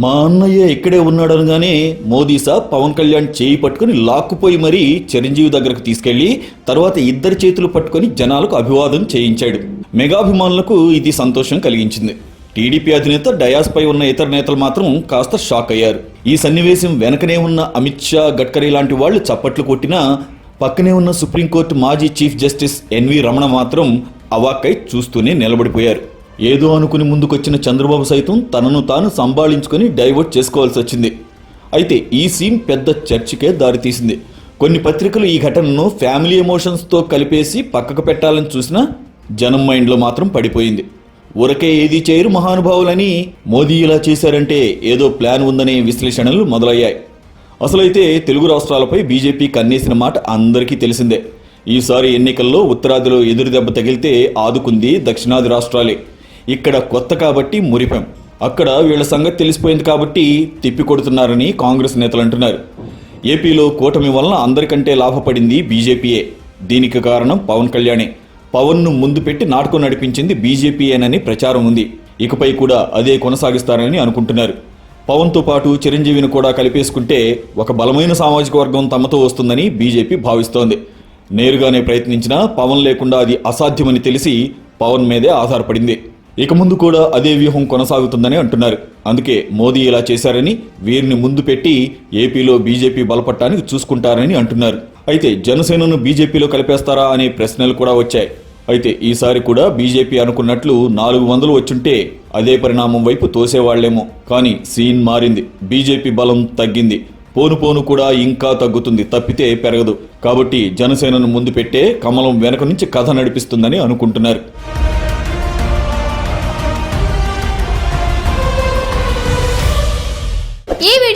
మా అన్నయ్య ఇక్కడే ఉన్నాడనగానే మోదీ సాబ్ పవన్ కళ్యాణ్ చేయి పట్టుకుని లాక్కుపోయి మరీ చిరంజీవి దగ్గరకు తీసుకెళ్ళి తర్వాత ఇద్దరి చేతులు పట్టుకొని జనాలకు అభివాదం చేయించాడు. మెగాభిమానులకు ఇది సంతోషం కలిగించింది. టీడీపీ అధినేత డయాస్పై ఉన్న ఇతర నేతలు మాత్రం కాస్త షాక్ అయ్యారు. ఈ సన్నివేశం వెనకనే ఉన్న అమిత్ షా గడ్కరీ లాంటి వాళ్ళు చప్పట్లు కొట్టినా పక్కనే ఉన్న సుప్రీంకోర్టు మాజీ చీఫ్ జస్టిస్ ఎన్వి రమణ మాత్రం అవాక్కై చూస్తూనే నిలబడిపోయారు. ఏదో అనుకుని ముందుకొచ్చిన చంద్రబాబు సైతం తనను తాను సంభాళించుకొని డైవర్ట్ చేసుకోవాల్సి వచ్చింది. అయితే ఈ సీన్ పెద్ద చర్చకే దారితీసింది. కొన్ని పత్రికలు ఈ ఘటనను ఫ్యామిలీ ఎమోషన్స్తో కలిపేసి పక్కకు పెట్టాలని చూసినా జనం మైండ్లో మాత్రం పడిపోయింది. ఊరకే ఏది చేయరు మహానుభావులని. మోదీ ఇలా చేశారంటే ఏదో ప్లాన్ ఉందనే విశ్లేషణలు మొదలయ్యాయి. అసలైతే తెలుగు రాష్ట్రాలపై బీజేపీ కన్నేసిన మాట అందరికీ తెలిసిందే. ఈసారి ఎన్నికల్లో ఉత్తరాదిలో ఎదురు దెబ్బ తగిలితే ఆదుకుంది దక్షిణాది రాష్ట్రాలే. ఇక్కడ కొత్త కాబట్టి మురిపాం. అక్కడ వీళ్ళ సంగతి తెలిసిపోయింది కాబట్టి తిప్పి కొడుతున్నారని కాంగ్రెస్ నేతలు అంటున్నారు. ఏపీలో కూటమి వలన అందరికంటే లాభపడింది బీజేపీయే. దీనికి కారణం పవన్ కళ్యాణే. పవన్ను ముందు పెట్టి నాటకం నడిపించింది బీజేపీయేనని ప్రచారం ఉంది. ఇకపై కూడా అదే కొనసాగిస్తారని అనుకుంటున్నారు. పవన్తో పాటు చిరంజీవిని కూడా కలిపేసుకుంటే ఒక బలమైన సామాజిక వర్గం తమతో వస్తుందని బీజేపీ భావిస్తోంది. నేరుగానే ప్రయత్నించినా పవన్ లేకుండా అది అసాధ్యమని తెలిసి పవన్ మీదే ఆధారపడింది. ఇక ముందు కూడా అదే వ్యూహం కొనసాగుతుందని అంటున్నారు. అందుకే మోదీ ఇలా చేశారని వీరిని ముందు పెట్టి ఏపీలో బీజేపీ బలపట్టానికి చూసుకుంటారని అంటున్నారు. అయితే జనసేనను బీజేపీలో కలిపేస్తారా అనే ప్రశ్నలు కూడా వచ్చాయి. అయితే ఈసారి కూడా బీజేపీ అనుకున్నట్లు నాలుగు వందలు వచ్చుంటే అదే పరిణామం వైపు తోసేవాళ్ళేమో. కానీ సీన్ మారింది. బీజేపీ బలం తగ్గింది. పోను పోను కూడా ఇంకా తగ్గుతుంది. తప్పితే పెరగదు. కాబట్టి జనసేనను ముందు పెట్టే కమలం వెనక నుంచి కథ నడిపిస్తుందని అనుకుంటున్నారు.